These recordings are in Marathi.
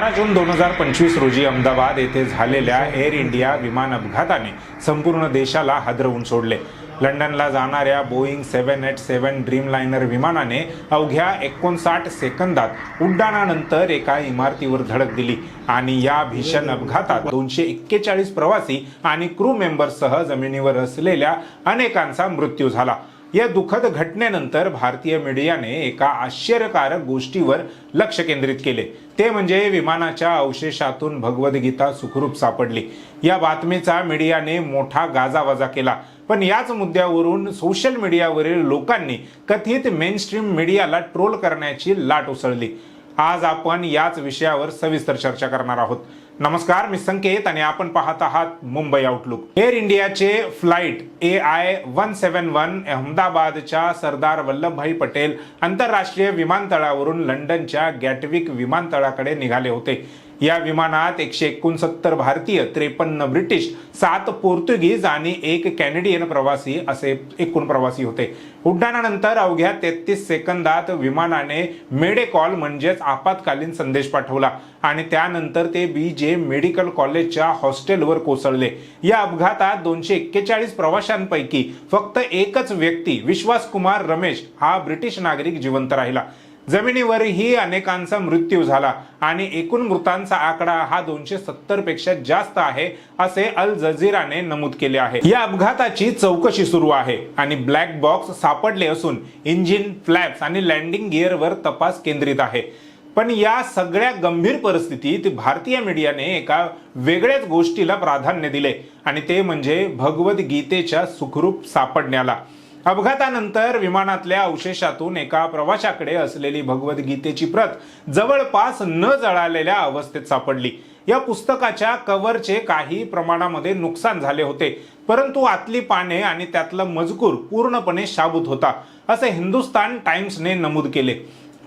बारा जून दोन हजार पंचवीस रोजी अहमदाबाद येथे झालेल्या एअर इंडिया विमान अपघाताने संपूर्ण देशाला हादरवून सोडले. लंडनला जाणाऱ्या Boeing seven eight seven Dreamliner विमानाने अवघ्या एकोणसाठ सेकंदात उड्डाणानंतर एका इमारतीवर धडक दिली आणि या भीषण अपघातात दोनशे एक्केचाळीस प्रवासी आणि क्रू मेंबर्ससह जमिनीवर असलेल्या अनेकांचा मृत्यू झाला. या दुःखद घटनेनंतर भारतीय मीडियाने एका आश्चर्यकारक गोष्टीवर लक्ष केंद्रित केले. ते म्हणजे विमानाच्या अवशेषातून भगवद्गीता सुखरूप सापडली. या बातमीचा मीडियाने मोठा गाजावाजा केला. पण याच मुद्द्यावरून सोशल मीडियावरील लोकांनी कथित मेनस्ट्रीम मीडियाला ट्रोल करण्याची लाट उसळली. आज आपण याच विषयावर सविस्तर चर्चा करणार आहोत. नमस्कार मी संकेत आणि आपण पाहत आहात मुंबई आउटलुक एअर इंडियाचे flight A I one seven one अहमदाबादच्या Sardar Vallabhbhai Patel आंतरराष्ट्रीय विमानतळावरून लंडनच्या गॅटविक विमानतळाकडे निघाले होते. या विमानात एकशे एकोणसत्तर भारतीय त्रेपन्न ब्रिटिश सात पोर्तुगीज आणि एक कॅनेडियन प्रवासी असे एकूण प्रवासी होते. उड्डाणानंतर अवघ्या तेहतीस सेकंदात विमानाने मेडे कॉल म्हणजेच आपत्कालीन संदेश पाठवला आणि त्यानंतर ते बी जे मेडिकल कॉलेजच्या हॉस्टेलवर कोसळले. या अपघातात दोनशे एक्केचाळीस प्रवाशांपैकी फक्त एकच व्यक्ती विश्वास कुमार रमेश हा ब्रिटिश नागरिक जिवंत राहिला. जमिनीवरही अनेकांचा मृत्यू झाला आणि एकूण मृतांचा आकडा हा दोनशे सत्तरपेक्षा जास्त आहे असे अल जझीराने नमूद केले आहे. या अपघाताची चौकशी सुरू आहे आणि ब्लॅक बॉक्स सापडले असून इंजिन फ्लॅप्स आणि लँडिंग गिअरवर तपास केंद्रित आहे. पण या सगळ्या गंभीर परिस्थितीत भारतीय मीडियाने एका वेगळ्याच गोष्टीला प्राधान्य दिले आणि ते म्हणजे भगवद्गीतेच्या सुखरूप सापडण्याला. अपघातानंतर विमानातल्या अवशेषातून एका प्रवाशाकडे असलेली भगवद्गीतेची प्रत जवळपास न जळालेल्या अवस्थेत सापडली. या पुस्तकाच्या कव्हरचे काही प्रमाणामध्ये नुकसान झाले होते. परंतु आतली पाने आणि त्यातला मजकूर पूर्णपणे शाबूत होता असे हिंदुस्तान टाइम्सने नमूद केले.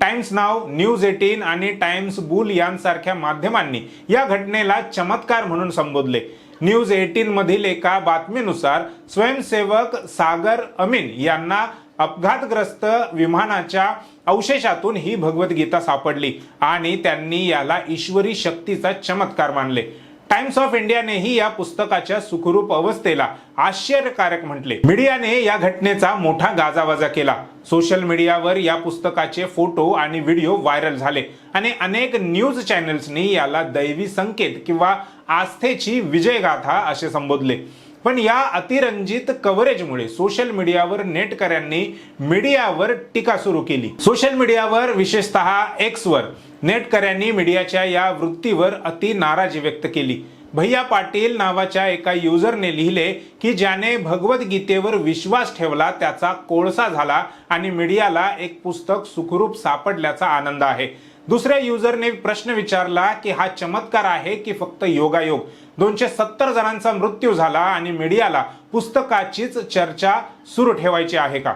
टाइम्स नाव न्यूज एटीन आणि टाइम्स बुल यांसारख्या माध्यमांनी या घटनेला चमत्कार म्हणून संबोधले. न्यूज एटीन मधील एका बातमीनुसार स्वयंसेवक सागर अमीन यांना अपघातग्रस्त विमानाच्या अवशेषातून ही भगवद्गीता सापडली आणि त्यांनी याला ईश्वरी शक्तीचा चमत्कार मानले. टाइम्स ऑफ इंडियानेही या पुस्तकाच्या सुखरूप अवस्थेला आश्चर्यकारक म्हटले. मीडियाने या घटनेचा मोठा गाजावाजा केला. सोशल मीडियावर या पुस्तकाचे फोटो आणि व्हिडिओ व्हायरल झाले आणि अनेक न्यूज चॅनल्सनी याला दैवी संकेत किंवा आस्थेची विजयगाथा असे संबोधले. पण या अतिरंजित कव्हरेजमुळे सोशल मीडियावर नेटकऱ्यांनी मीडियावर टीका सुरू केली. सोशल मीडियावर विशेषतः एक्सवर नेटकऱ्यांनी मीडियाच्या या वृत्तीवर अति नाराजी व्यक्त केली. भैया पाटील नावाच्या एका युजरने लिहिले की ज्याने भगवद्गीतेवर विश्वास ठेवला त्याचा कोळसा झाला आणि मीडियाला एक पुस्तक सुखरूप सापडल्याचा आनंद आहे. दुसऱ्या युजरने प्रश्न विचारला की हा चमत्कार आहे की फक्त योगायोग? दोनशे सत्तर जणांचा मृत्यू झाला आणि मीडियाला पुस्तकाचीच चर्चा सुरू ठेवायची आहे का?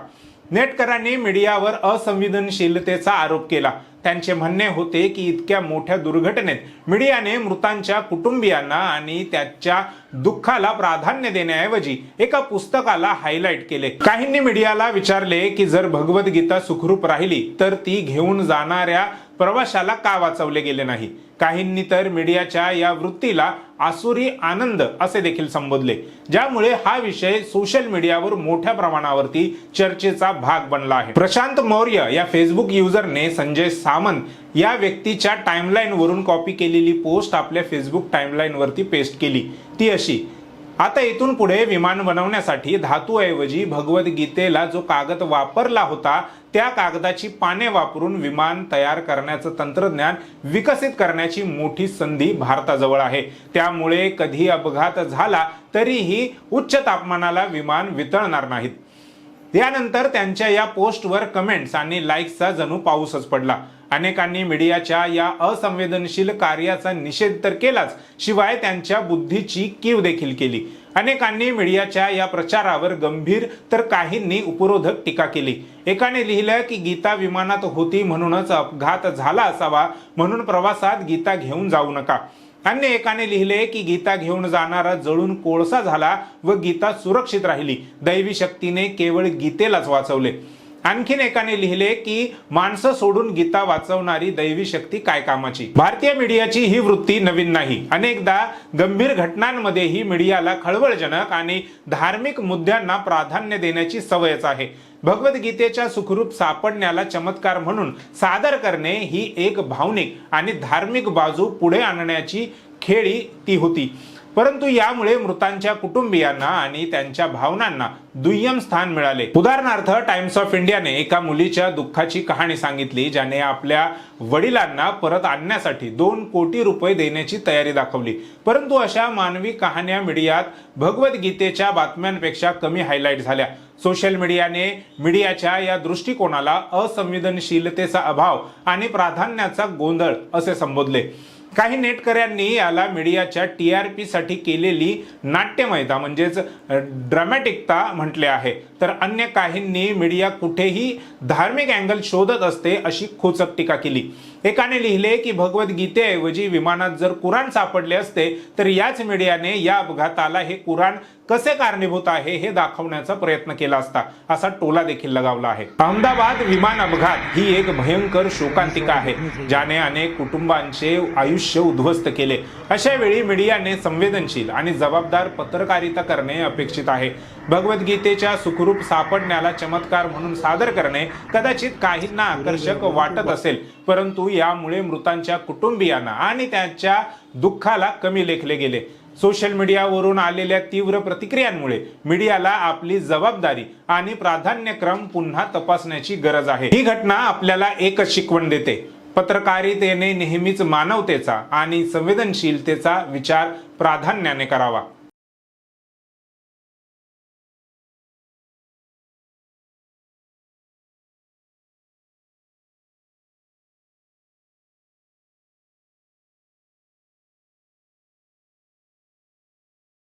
नेटकरांनी मीडियावर असंवेदनशीलतेचा आरोप केला. त्यांचे म्हणणे होते की इतक्या मोठ्या दुर्घटनेत मीडियाने मृतांच्या कुटुंबियांना आणि त्याच्या दुःखाला प्राधान्य देण्याऐवजी एका पुस्तकाला हायलाइट केले. काहींनी मीडियाला विचारले की जर भगवद्गीता सुखरूप राहिली तर ती घेऊन जाणाऱ्या प्रवाशाला का वाचवले गेले नाही? काहींनी तर मीडियाच्या या वृत्तीला आसुरी आनंद असे देखील संबोधले. ज्यामुळे हा विषय सोशल मीडियावर मोठ्या प्रमाणावरती चर्चेचा भाग बनला आहे. प्रशांत मौर्य या फेसबुक युजरने संजय सामंत या व्यक्तीच्या टाइमलाईन वरून कॉपी केलेली पोस्ट आपल्या फेसबुक टाइमलाईन वरती पेस्ट केली. ती अशी आता इथून पुढे विमान बनवण्यासाठी धातूऐवजी भगवद्गीतेला जो कागद वापरला होता त्या कागदाची पाने वापरून विमान तयार करण्याचं तंत्रज्ञान विकसित करण्याची मोठी संधी भारताजवळ आहे. त्यामुळे कधी अपघात झाला तरीही उच्च तापमानाला विमान वितळणार नाहीत. यानंतर त्यांच्या या पोस्टवर कमेंट्स आणि लाईक्सचा जणू पाऊसच पडला. अनेकांनी मीडियाच्या या असंवेदनशील कार्याचा निषेध तर केलाच शिवाय त्यांच्या बुद्धीची कीव देखील केली. अनेकांनी मीडियाच्या या प्रचारावर गंभीर तर काहींनी उपरोधक टीका केली. एकाने लिहिलं की गीता विमानात होती म्हणूनच अपघात झाला असावा म्हणून प्रवासात गीता घेऊन जाऊ नका. अन्य एकाने लिहिले की गीता घेऊन जाणारा जळून कोळसा झाला व गीता सुरक्षित राहिली. दैवी शक्तीने केवळ गीतेलाच वाचवले. आणखीन एकाने लिहिले की माणसं सोडून गीता वाचवणारी दैवी शक्ती काय कामाची? भारतीय मीडियाची ही वृत्ती नवीन नाही. अनेकदा गंभीर घटनांमध्येही मीडियाला खळबळजनक आणि धार्मिक मुद्द्यांना प्राधान्य देण्याची सवयच आहे. भगवद्गीतेच्या सुखरूप सापडण्याला चमत्कार म्हणून सादर करणे ही एक भावनिक आणि धार्मिक बाजू पुढे आणण्याची खेळी ती होती. परंतु यामुळे मृतांच्या कुटुंबियांना आणि त्यांच्या भावनांना दुय्यम स्थान मिळाले. उदाहरणार्थ टाइम्स ऑफ इंडियाने एका मुलीच्या दुःखाची कहाणी सांगितली ज्याने आपल्या वडिलांना परत आणण्यासाठी दोन कोटी रुपये देण्याची तयारी दाखवली. परंतु अशा मानवी कहाण्या मीडियात भगवद्गीतेच्या बातम्यांपेक्षा कमी हायलाईट झाल्या. सोशल मीडियाने मीडियाच्या या दृष्टिकोनाला असंवेदनशीलतेचा अभाव आणि प्राधान्याचा गोंधळ असे संबोधले. काही नेटकऱ्यांनी याला मीडियाच्या टी आर पी साठी केलेली नाट्यमयता म्हणजेच ड्रामॅटिकता म्हटले आहे. तर अन्य काहींनी मीडिया कुठेही धार्मिक अँगल शोधत असते अशी खोचक टीका केली. एकाने लिहिले की भगवद्गीतेऐवजी विमानात जर कुराण सापडले असते तर याच मीडियाने या अपघाताला हे कुराण कसे कारणीभूत आहे हे दाखवण्याचा प्रयत्न केला असता. असा टोला देखील लगावला आहे. अहमदाबाद विमान अपघात ही एक भयंकर शोकांतिका आहे ज्याने अनेक कुटुंबांचे आयुष्य उद्ध्वस्त केले. अशा वेळी मीडियाने संवेदनशील आणि जबाबदार पत्रकारिता करणे अपेक्षित आहे. भगवद्गीतेच्या सुखरूप सापडण्याला चमत्कार म्हणून सादर करणे कदाचित काहींना आकर्षक वाटत असेल. परंतु यामुळे मृतांच्या कुटुंबियांना आणि त्यांच्या दुःखाला कमी लेखले गेले. सोशल मीडियावरून आलेल्या तीव्र प्रतिक्रियांमुळे मीडियाला आपली जबाबदारी आणि प्राधान्यक्रम पुन्हा तपासण्याची गरज आहे. ही घटना आपल्याला एकच शिकवण देते. पत्रकारितेने नेहमीच मानवतेचा आणि संवेदनशीलतेचा विचार प्राधान्याने करावा.